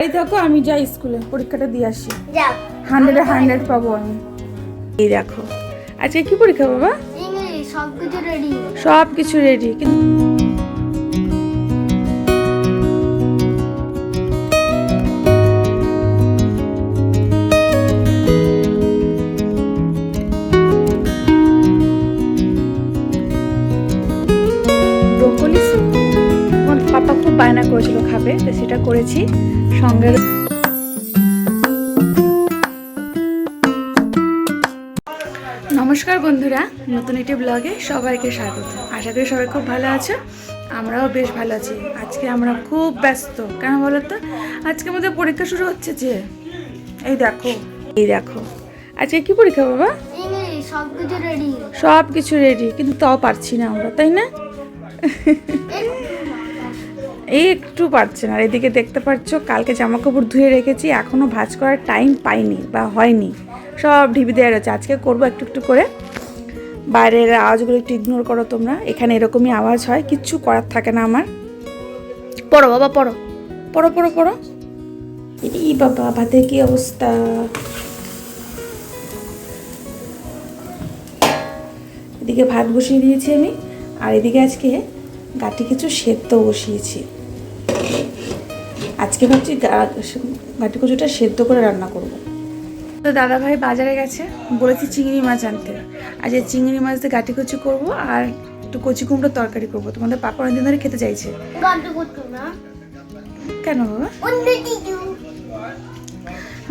এই থাকো আমি যাই স্কুলে পরীক্ষাটা দিয়ে আসি। যাও। হান্ড্রেডে হান্ড্রেড পাবো আমি। এই দেখো। আজকে কি পরীক্ষা বাবা? সব কিছু রেডি সব কিছু রেডি কিন্তু বায়না করেছিল খাবে তো সেটা করেছি। সঙ্গে নমস্কার বন্ধুরা নতুন একটি ব্লগে সবাইকে স্বাগত। আশা করি সবাই খুব ভালো আছো আমরাও বেশ ভালো আছি। আজকে আমরা খুব ব্যস্ত কেন বলো তো আজকে আমাদের পরীক্ষা শুরু হচ্ছে যে। এই দেখো এই দেখো। আজকে কি পরীক্ষা বাবা? ইংলিশ সব কিছু রেডি সব কিছু রেডি কিন্তু তাও পারছি না আমরা তাই না? এই একটু পারছে না। আর এদিকে দেখতে পাচ্ছ, কালকে জামা কাপড় ধুয়ে রেখেছি এখনও ভাঁজ করার টাইম পাইনি বা হয়নি। সব ঢিবি দেওয়া রয়েছে। আজকে করব একটু একটু করে। বাইরের আওয়াজগুলো একটু ইগনোর করো তোমরা। এখানে এরকমই আওয়াজ হয়, কিচ্ছু করার থাকে না আমার। পড়ো বাবা, পড়ো। পড়ো পড়ো পড়ো। এই বাবা ভাতের কি অবস্থা? এদিকে ভাত বসিয়ে দিয়েছি আমি। আর এদিকে আজকে গাটি কিছু সেদ্ধ বসিয়েছি। আজকে ভাবছি গাটি কচুটা সেদ্ধ করে রান্না করব। তো দাদা ভাই বাজারে গেছে বলেছি চিংড়ি মাছ আনতে। আজ এই চিংড়ি মাছ দিয়ে গাটি কচু করব আর একটু কচি কুমড়োর তরকারি করব। তোমাদের পাপা অনেকদিন ধরে খেতে চাইছে। কেন বাবা?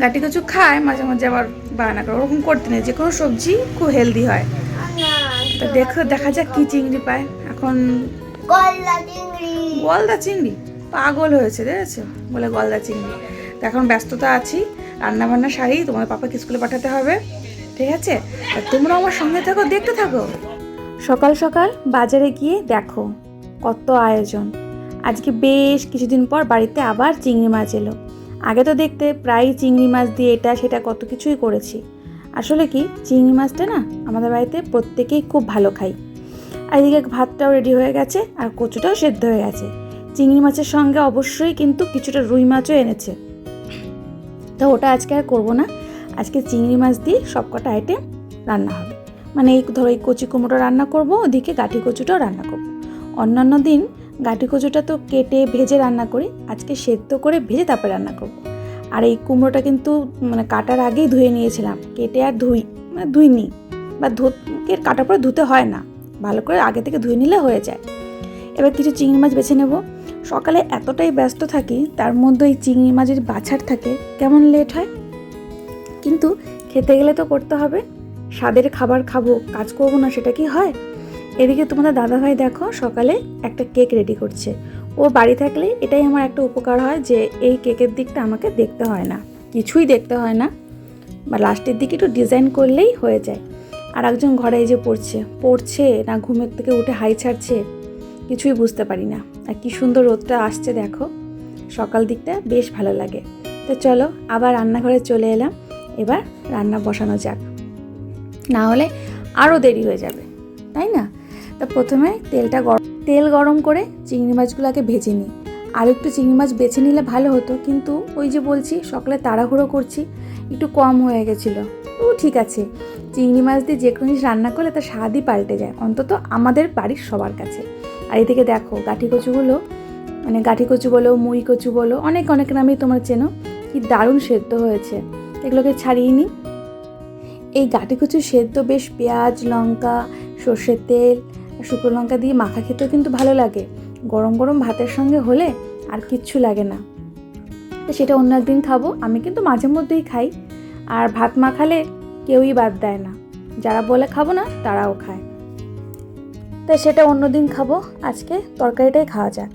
গাটি কচু খায় মাঝে মাঝে আবার বায়না করে। ওরকম করতে নেই যে কোনো সবজি খুব হেলদি হয়। তো দেখো দেখা যাক কি চিংড়ি পায়। এখন গল্লা চিংড়ি। গলদা চিংড়ি? পাগল হয়েছে, দেখেছ? বলে গলদা চিংড়ি। তো এখন ব্যস্ততা আছি, রান্নাবান্না সারি তোমার পাপাকে স্কুলে পাঠাতে হবে, ঠিক আছে? আর তোমরা আমার সঙ্গে থাকো, দেখতে থাকো। সকাল সকাল বাজারে গিয়ে দেখো কত আয়োজন। আজকে বেশ কিছুদিন পর বাড়িতে আবার চিংড়ি মাছ এলো। আগে তো দেখতে প্রায় চিংড়ি মাছ দিয়ে এটা সেটা কত কিছুই করেছি। আসলে কি, চিংড়ি মাছটা না আমাদের বাড়িতে প্রত্যেকেই খুব ভালো খাই আর এদিকে ভাতটাও রেডি হয়ে গেছে, আর কচুটাও সেদ্ধ হয়ে গেছে। চিংড়ি মাছের সঙ্গে অবশ্যই কিন্তু কিছুটা রুই মাছও এনেছে। তো ওটা আজকে আর করব না। আজকে চিংড়ি মাছ দিয়ে সব কটা আইটেম রান্না হবে। মানে এই ধরো এই কচি কুমড়ো রান্না করব, ওদিকে গাঠি কচুটাও রান্না করব। অন্যান্য দিন গাঠি কচুটা তো কেটে ভেজে রান্না করি, আজকে সেদ্ধ করে ভেজে তারপরে রান্না করব। আর এই কুমড়োটা কিন্তু মানে কাটার আগেই ধুয়ে নিয়েছিলাম, কেটে আর ধুই মানে ধুইনি বা ধু কাটার পরে ধুতে হয় না, ভালো করে আগে থেকে ধুয়ে নিলে হয়ে যায়। এবার কিছু চিংড়ি মাছ বেছে নেব। সকালে এতটাই ব্যস্ত থাকি, তার মধ্যে ওই চিংড়ি মাছের বাছার থাকে, কেমন লেট হয়? কিন্তু খেতে গেলে তো করতে হবে। স্বাদের খাবার খাব, কাজ করব না, সেটা কি হয়? এদিকে তোমাদের দাদাভাই দেখো, সকালে একটা কেক রেডি করছে। ও বাড়ি থাকলে এটাই আমার একটা উপকার হয় যে, এই কেকের দিকটা আমাকে দেখতে হয় না। কিছুই দেখতে হয় না। বা লাস্টের দিকে একটু ডিজাইন করলেই হয়ে যায়। আর একজন ঘরে যে পড়ছে পড়ছে না, ঘুমের থেকে উঠে হাই ছাড়ছে। কিছুই বুঝতে পারি না। আর কি সুন্দর রোদটা আসছে দেখো। সকাল দিকটা বেশ ভালো লাগে। তো চলো, আবার রান্নাঘরে চলে এলাম। এবার রান্না বসানো যাক। না হলে আরও দেরি হয়ে যাবে, তাই না? তা প্রথমে তেলটা গরম তেল গরম করে চিংড়ি মাছগুলোকে ভেজে নিই। আর একটু চিংড়ি মাছ বেছে নিলে ভালো হতো, কিন্তু ওই যে বলছি, সকালে তাড়াহুড়ো করছি, একটু কম হয়ে গেছিল। ও ঠিক আছে, চিংড়ি মাছ দিয়ে যে কোনো জিনিস রান্না করলে তার স্বাদই পাল্টে যায়। অন্তত আমাদের বাড়ির সবার কাছে। আর এদিকে দেখো গাঠি কচুগুলো মানে গাঠি কচু বলো মুই কচু বলো, অনেক অনেক নামেই তোমরা চেনো। কি দারুণ সেদ্ধ হয়েছে। এগুলোকে ছাড়িয়ে নিই এই গাঠি কচু সেদ্ধ বেশ পেঁয়াজ, লঙ্কা, সর্ষের তেল শুকনো লঙ্কা দিয়ে মাখা খেতেও কিন্তু ভালো লাগে। গরম গরম ভাতের সঙ্গে হলে আর কিচ্ছু লাগে না। তো সেটা অন্য একদিন খাব, আমি কিন্তু মাঝে মধ্যেই খাই। আর ভাত মাখালে কেউই বাদ দেয় না। যারা বলে খাব না, তারাও খায়। তাই সেটা অন্যদিন খাব। আজকে তরকারিটাই খাওয়া যাক।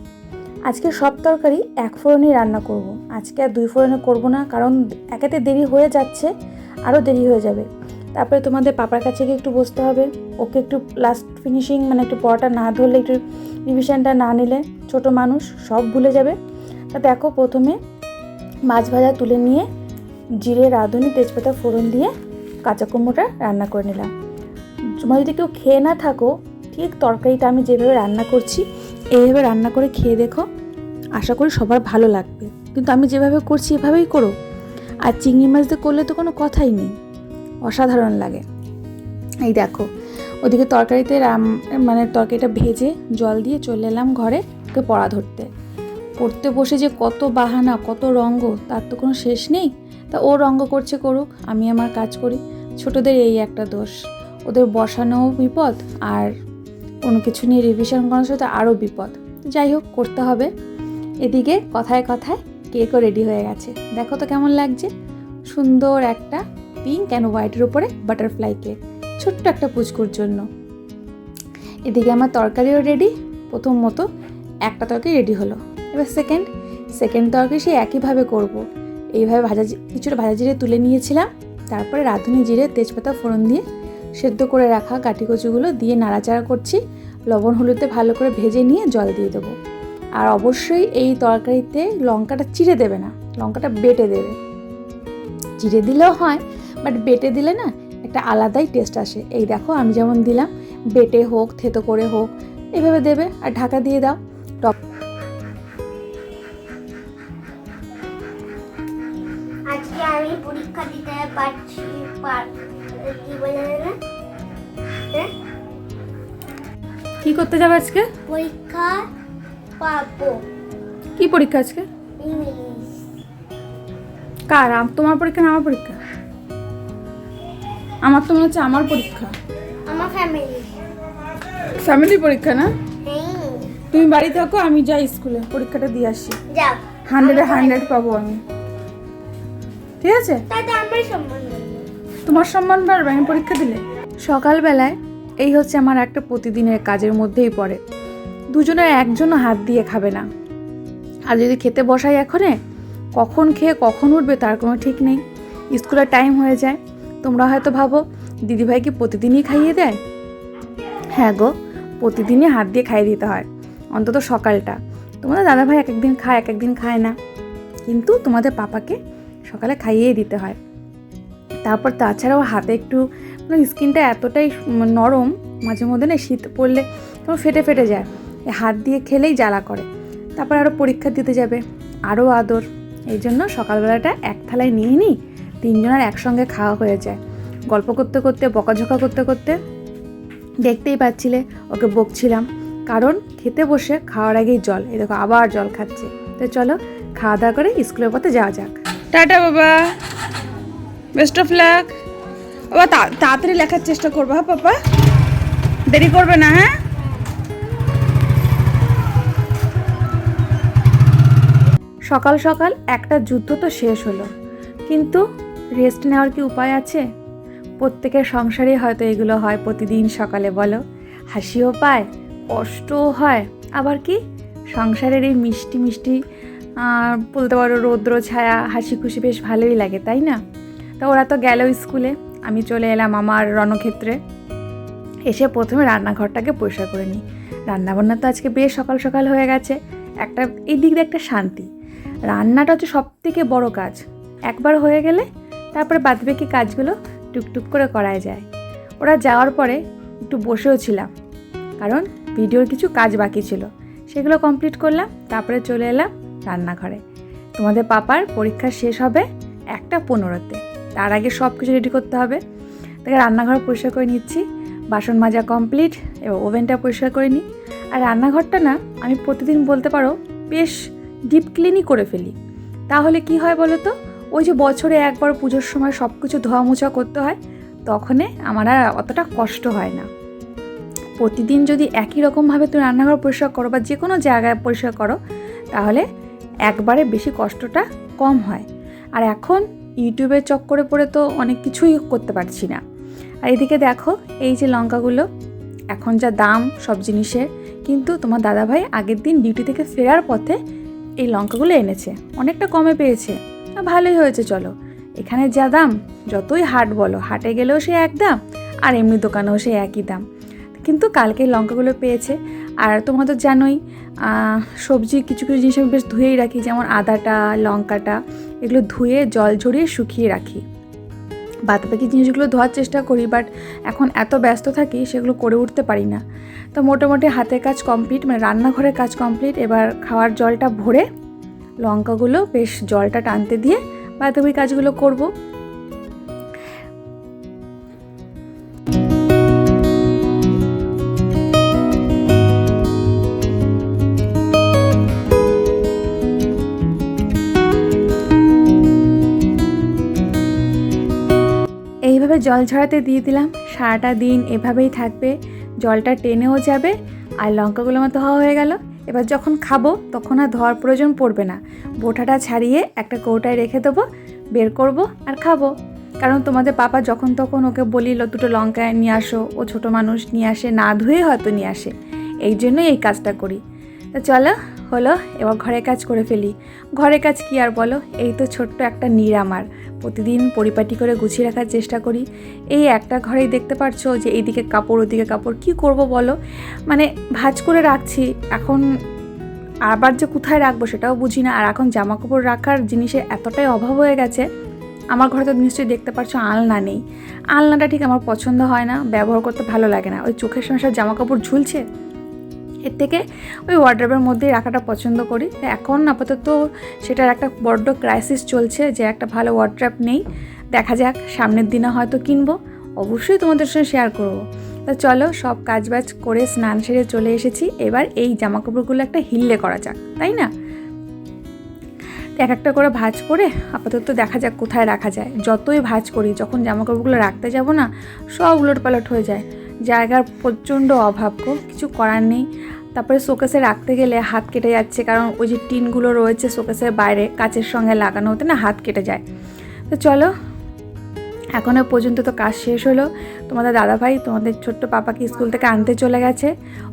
আজকে সব তরকারি এক ফোড়নই রান্না করব। আজকে আর দুই ফোড়নে করব না, কারণ একেতে দেরি হয়ে যাচ্ছে আরও দেরি হয়ে যাবে। তারপরে তোমাদের পাপার কাছে গিয়ে একটু বসতে হবে। ওকে একটু লাস্ট ফিনিশিং মানে একটু পড়াটা না ধরলে, একটু রিভিশনটা না নিলে ছোট মানুষ সব ভুলে যাবে। তা দেখো প্রথমে মাছ ভাজা তুলে নিয়ে জিরে, রাঁধুনি, তেজপাতা, ফোড়ন দিয়ে কাঁচা কুমড়োটা রান্না করে নিলাম। তোমরা যদি কেউ খেয়ে না থাকো ঠিক তরকারিটা আমি যেভাবে রান্না করছি, এইভাবে রান্না করে খেয়ে দেখো, আশা করি সবার ভালো লাগবে। কিন্তু আমি যেভাবে করছি, এভাবেই করো। আর চিংড়ি মাছ দিয়ে করলে তো কোনো কথাই নেই। অসাধারণ লাগে। এই দেখো, ওদিকে তরকারিতে রাম মানে তরকারিটা ভেজে জল দিয়ে চলে এলাম ঘরে, ওকে পড়া ধরতে। পড়তে বসে যে কত বাহানা, কত রঙ্গ, তার তো কোনো শেষ নেই। তা ও রঙ্গ করছে করুক, আমি আমার কাজ করি। ছোটদের এই একটা দোষ। ওদের বসানোও বিপদ, আর কোনো কিছু নিয়ে রিভিশন করার সাথে আরও বিপদ। যাই হোক, করতে হবে। এদিকে কথায় কথায় কেকও রেডি হয়ে গেছে। দেখো তো কেমন লাগছে। সুন্দর একটা পিঙ্ক অ্যান্ড হোয়াইটের উপরে বাটারফ্লাই কেক ছোট্ট একটা পুচকুর জন্য। এদিকে আমার তরকারিও রেডি প্রথম মতো একটা তরকারি রেডি হলো। এবার সেকেন্ড সেকেন্ড তরকারি সেই একইভাবে করব। এইভাবে ভাজা কিছুটা ভাজা জিরে তুলে নিয়েছিলাম। তারপরে রাঁধুনি জিরে, তেজপাতা, ফোড়ন দিয়ে সেদ্ধ করে রাখা কাটি কচুগুলো দিয়ে নাড়াচাড়া করছি। লবণ হলুদে ভালো করে ভেজে নিয়ে জল দিয়ে দেবো। আর অবশ্যই এই তরকারিতে লঙ্কাটা চিড়ে দেবে না, লঙ্কাটা বেটে দেবে। চিড়ে দিলেও হয় বাট বেটে দিলে না একটা আলাদাই টেস্ট আসে। এই দেখো আমি যেমন দিলাম, বেটে হোক, থেতো করে হোক, এভাবে দেবে। আর ঢাকা দিয়ে দাও, টপ আজকে আমি পরীক্ষা দিতে পারছি পার- কি করতে যাবে আজকে? পরীক্ষা পাবো। কি পরীক্ষা আজকে? ইংলিশ। কার? তোমার পরীক্ষা না আমার পরীক্ষা? আমার তো মনে হচ্ছে আমার পরীক্ষা। আমার ফ্যামিলি ফ্যামিলি পরীক্ষা না? হ্যাঁ। তুমি বাড়ি থাকো আমি যাই স্কুলে। পরীক্ষাটা দিয়ে আসি। যাও। হান্ড্রেডে হান্ড্রেড পাবো আমি। ঠিক আছে? তাতে আমার সম্বন্ধ। তোমার সম্মান বাড়বে, আমি পরীক্ষা দিলে? সকালবেলায় এই হচ্ছে আমার একটা প্রতিদিনের কাজের মধ্যেই পড়ে। দুজনের একজনও হাত দিয়ে খাবে না। আর যদি খেতে বসাই এখনে, কখন খেয়ে কখন উঠবে তার কোনো ঠিক নেই। স্কুলের টাইম হয়ে যায়। তোমরা হয়তো ভাবো, দিদিভাই কি প্রতিদিনই খাইয়ে দেয়? হ্যাঁ গো, প্রতিদিনই হাত দিয়ে খাইয়ে দিতে হয়। অন্তত সকালটা। তোমাদের দাদাভাই এক একদিন খায় এক একদিন খায় না। কিন্তু তোমাদের পাপাকে সকালে খাইয়েই দিতে হয়। তারপর তাছাড়াও হাতে একটু মানে স্কিনটা এতটাই নরম, মাঝে মধ্যে না শীত পড়লে তোমার ফেটে ফেটে যায়। হাত দিয়ে খেলেই জ্বালা করে। তারপর আরও পরীক্ষা দিতে যাবে। আরও আদর। এই জন্য সকালবেলাটা এক থালায় নিয়ে নিই তিনজনের একসঙ্গে খাওয়া হয়ে যায়। গল্প করতে করতে, বকাঝকা করতে করতে দেখতেই পাচ্ছিলে, ওকে বকছিলাম। কারণ খেতে বসে খাওয়ার আগেই জল। এই দেখো আবার জল খাচ্ছে। তো চলো, খাওয়া দাওয়া করে স্কুলের পথে যাওয়া যাক। টাটা বাবা। বেস্ট অফ লাক বাবা তাড়াতাড়ি লেখার চেষ্টা করব হ্যাঁ পাপা? দেরি করবে না হ্যাঁ? সকাল সকাল একটা যুদ্ধ তো শেষ হলো। কিন্তু রেস্ট নেওয়ার কি উপায় আছে? প্রত্যেকের সংসারে হয়তো এগুলো হয় প্রতিদিন সকালে, বলো। হাসিও পায়, কষ্টও হয়। আবার কি? সংসারের এই মিষ্টি মিষ্টি বলতে পারো রৌদ্র, ছায়া হাসি খুশি বেশ ভালোই লাগে, তাই না? তো ওরা তো গেল স্কুলে। আমি চলে এলাম আমার রণক্ষেত্রে। এসে প্রথমে রান্নাঘরটাকে পরিষ্কার করে নিই। রান্নাবান্না তো আজকে বেশ সকাল সকাল হয়ে গেছে। একটা এই দিক দিয়ে একটা শান্তি। রান্নাটা হচ্ছে সব থেকে বড়ো কাজ। একবার হয়ে গেলে তারপরে বাদবাকি কাজগুলো টুকটুক করে করাই যায়। ওরা যাওয়ার পরে একটু বসেও ছিলাম। কারণ ভিডিওর কিছু কাজ বাকি ছিল। সেগুলো কমপ্লিট করলাম, তারপরে চলে এলাম রান্নাঘরে। তোমাদের পাপার পরীক্ষা শেষ হবে একটা পনেরোতে। তার আগে সব কিছু রেডি করতে হবে। তাকে রান্নাঘর পরিষ্কার করে নিচ্ছি। বাসন মাজা কমপ্লিট এবার ওভেনটা পরিষ্কার করে নিই। আর রান্নাঘরটা না, আমি প্রতিদিন বলতে পারো, বেশ ডিপ ক্লিনই করে ফেলি। তাহলে কি হয় বলো তো? ওই যে বছরে একবার পুজোর সময় সব কিছু ধোয়া মোছা করতে হয়, তখনে আমার আর অতটা কষ্ট হয় না। প্রতিদিন যদি একই রকমভাবে তুমি রান্নাঘর পরিষ্কার করো বা যে কোনো জায়গায় পরিষ্কার করো, তাহলে একবারে বেশি কষ্টটা কম হয়। আর এখন ইউটিউবের চক্করে পড়ে তো অনেক কিছুই করতে পারছি না। আর এদিকে দেখো, এই যে লঙ্কাগুলো, এখন যা দাম সব জিনিসের, কিন্তু তোমার দাদাভাই আগের দিন ডিউটি থেকে ফেরার পথে এই লঙ্কাগুলো এনেছে। অনেকটা কমে পেয়েছে। ভালোই হয়েছে, চলো। এখানে যা দাম, যতই হাট বলো, হাটে গেলেও সে এক দাম, আর এমনি দোকানেও সে একই দাম। কিন্তু কালকে লঙ্কাগুলো পেয়েছে আর তোমরা তো জানোই সবজি কিছু কিছু জিনিস আমি বেশ ধুয়েই রাখি, যেমন আদাটা, লঙ্কাটা, এগুলো ধুয়ে, জল ঝরিয়ে শুকিয়ে রাখি। বাদ বাকি জিনিসগুলো ধোয়ার চেষ্টা করি বাট এখন এত ব্যস্ত থাকি, সেগুলো করে উঠতে পারি না। তো মোটামুটি হাতের কাজ কমপ্লিট মানে রান্নাঘরের কাজ কমপ্লিট এবার খাওয়ার জলটা ভরে লঙ্কাগুলো বেশ জলটা টানতে দিয়ে বাদবাকি কাজগুলো করব। জল ঝরাতে দিয়ে দিলাম। সারাটা দিন এভাবেই থাকবে। জলটা টেনেও যাবে আর লঙ্কাগুলো মতো হওয়া হয়ে গেল। এবার যখন খাব, তখন আর ধোয়ার প্রয়োজন পড়বে না। বোটাটা ছাড়িয়ে একটা কৌটায় রেখে দেবো, বের করব আর খাব। কারণ তোমাদের পাপা যখন তখন ওকে বলিল, দুটো লঙ্কা নিয়ে আসো, ও ছোট মানুষ, নিয়ে আসে। না ধুয়ে হয়তো নিয়ে আসে। এই জন্যই এই কাজটা করি। তা চলো হলো এবার ঘরের কাজ করে ফেলি। ঘরের কাজ কি আর বলো? এই তো ছোট্ট একটা নীর আমার। প্রতিদিন পরিপাটি করে গুছিয়ে রাখার চেষ্টা করি। এই একটা ঘরেই দেখতে পারছ যে এইদিকে কাপড়, ওদিকে কাপড়। কি করব বলো? মানে ভাঁজ করে রাখছি। এখন আবার যে কোথায় রাখব সেটাও বুঝি না। আর এখন জামা কাপড় রাখার জিনিসের এতটাই অভাব হয়ে গেছে। আমার ঘরে তো নিশ্চয়ই দেখতে পারছ আলনা নেই। আলনাটা ঠিক আমার পছন্দ হয় না, ব্যবহার করতে ভালো লাগে না। ওই চোখের সমস্যার জামা কাপড় ঝুলছে? এর থেকে ওই ওয়ার্ড্রবের মধ্যেই রাখাটা পছন্দ করি। এখন আপাতত সেটার একটা বড্ড ক্রাইসিস চলছে যে একটা ভালো ওয়ার্ড্রপ নেই। দেখা যাক, সামনের দিনে হয়তো কিনবো। অবশ্যই তোমাদের সঙ্গে শেয়ার করব। তা চলো, সব কাজবাজ করে স্নান সেরে চলে এসেছি। এবার এই জামা কাপড়গুলো একটা হিললে করা যাক, তাই না? এক একটা করে ভাজ করে আপাতত দেখা যাক কোথায় রাখা যায়। যতই ভাজ করি, যখন জামা কাপড়গুলো রাখতে যাব না, সব উলট পালট হয়ে যায়। জায়গার প্রচণ্ড অভাব গো, কিছু করার নেই। তারপরে শোকেসে রাখতে গেলে হাত কেটে যাচ্ছে, কারণ ওই যে টিনগুলো রয়েছে শোকেসের বাইরে কাচের সঙ্গে লাগানো হতে না হাত কেটে যায়। তো চলো এখনও পর্যন্ত তো কাজ শেষ হলো। তোমাদের দাদাভাই, তোমাদের ছোট্ট পাপাকে স্কুল থেকে আনতে চলে গেছে।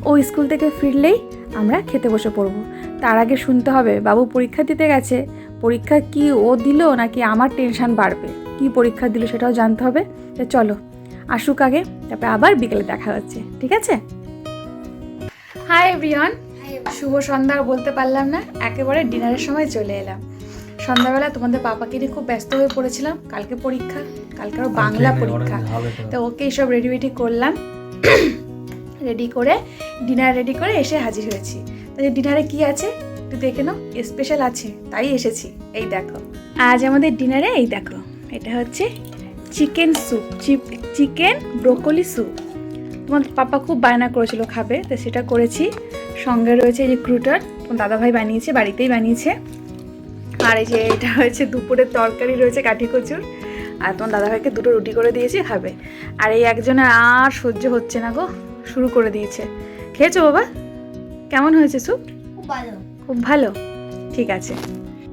ও স্কুল থেকে ফিরলেই আমরা খেতে বসে পড়ব। তার আগে শুনতে হবে, বাবু পরীক্ষা দিতে গেছে। পরীক্ষা কি ও দিল নাকি আমার টেনশন বাড়বে? কি পরীক্ষা দিল সেটাও জানতে হবে। চলো। আসুক আগে তারপরে আবার বিকেলে দেখা হচ্ছে ঠিক আছে? হাই এভরিওয়ান শুভ সন্ধ্যা বলতে পারলাম না একেবারে ডিনারের সময় চলে এলাম। সন্ধ্যাবেলা তোমাদের পাপাকে নিয়ে খুব ব্যস্ত হয়ে পড়েছিলাম কালকে পরীক্ষা কালকে আরও বাংলা পরীক্ষা। তো। ওকে সব রেডি রেডি করলাম রেডি করে ডিনার রেডি করে এসে হাজির হয়েছি। তো ডিনারে কি আছে একটু দেখে নাও স্পেশাল আছে তাই এসেছি এই দেখো। আজ আমাদের ডিনারে এই দেখো এটা হচ্ছে chicken soup chicken broccoli soup. তোমার পাপা খুব বায়না করেছিল খাবে তো সেটা করেছি। সঙ্গে রয়েছে এই যে ক্রুটার তোমার দাদাভাই বানিয়েছে বাড়িতেই বানিয়েছে। আর এই যে এটা হয়েছে দুপুরের তরকারি রয়েছে কাঠি কচুর। আর তোমার দাদাভাইকে দুটো রুটি করে দিয়েছি খাবে। আর এই একজনের আর সহ্য হচ্ছে না গো শুরু করে দিয়েছে। খেয়েছো বাবা? কেমন হয়েছে স্যুপ? খুব ভালো। খুব ভালো? ঠিক আছে।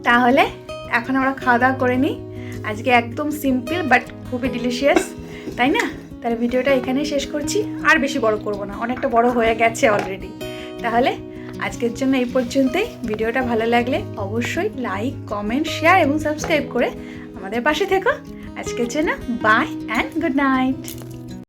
তাহলে এখন আমরা খাওয়া দাওয়া করে নিই। আজকে একদম সিম্পল বাট খুবই ডিলিশিয়াস তাই না? তাহলে ভিডিওটা এখানেই শেষ করছি। আর বেশি বড় করব না, অনেকটা বড় হয়ে গেছে অলরেডি তাহলে আজকের জন্য এই পর্যন্তই। ভিডিওটা ভালো লাগলে অবশ্যই লাইক কমেন্ট শেয়ার এবং সাবস্ক্রাইব করে আমাদের পাশে থেকো। আজকের জন্য বাই অ্যান্ড গুড নাইট